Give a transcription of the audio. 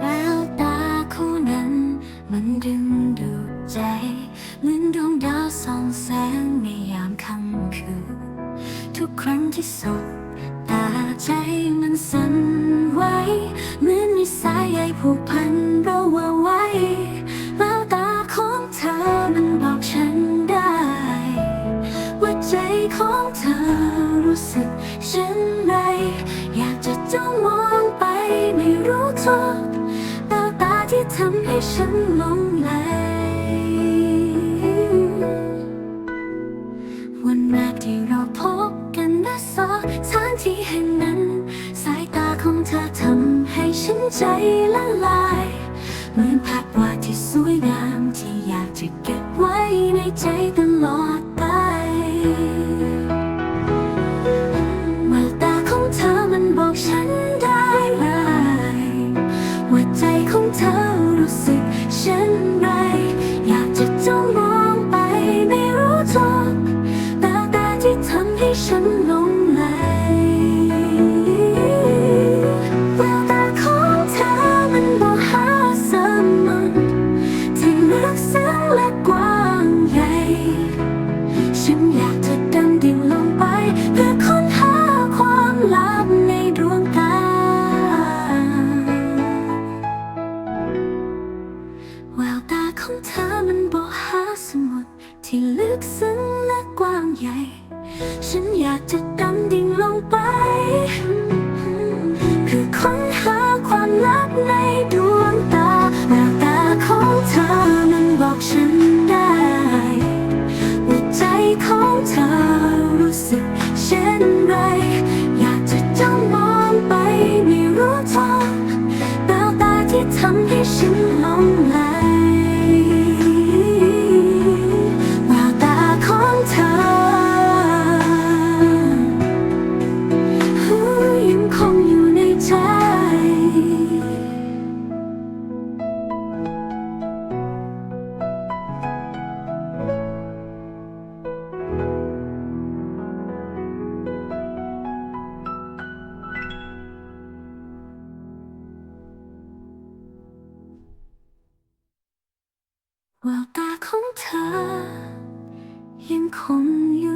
แล้วตาคู่นั้น มันดึงดูดใจเหมือนดวงดาวส่องแสงในยามค่ำคืนทุกครั้งที่สบตาใจมันสั่นไหวเหมือนมีสายใยผูกพันเราว่า ว่าใจของเธอรู้สึกเช่นไร อยากจะจ้องมองไปไม่รู้ตัวแววตาที่ทำให้ฉันหลงไหลวันแรกที่เราพบกันณสถานที่แห่งนั้น สายตาของเธอทำให้ฉันใจละลายเหมือนภาพวาดที่สวยงามที่อยากจะเก็บไว้ในใจตลอด สึกเช่นไรอยากจะจ้องมองไปไม่รู้จบตาตาที่ทำให้ฉัน กซึ้งและกว้างใหญ่ ฉันอยากจะดำดิ่งลงไปเพื่อค้นหาความลับในดวงตาแววตาของเธอมันบอกฉันได้ว่าใจของเธอรู้สึกเช่นไร อยากจะจ้องมองไปไม่รู้ทางแววตาที่ทำให้ฉันหลงไหล แววตาของเธอ ยังคงอยู่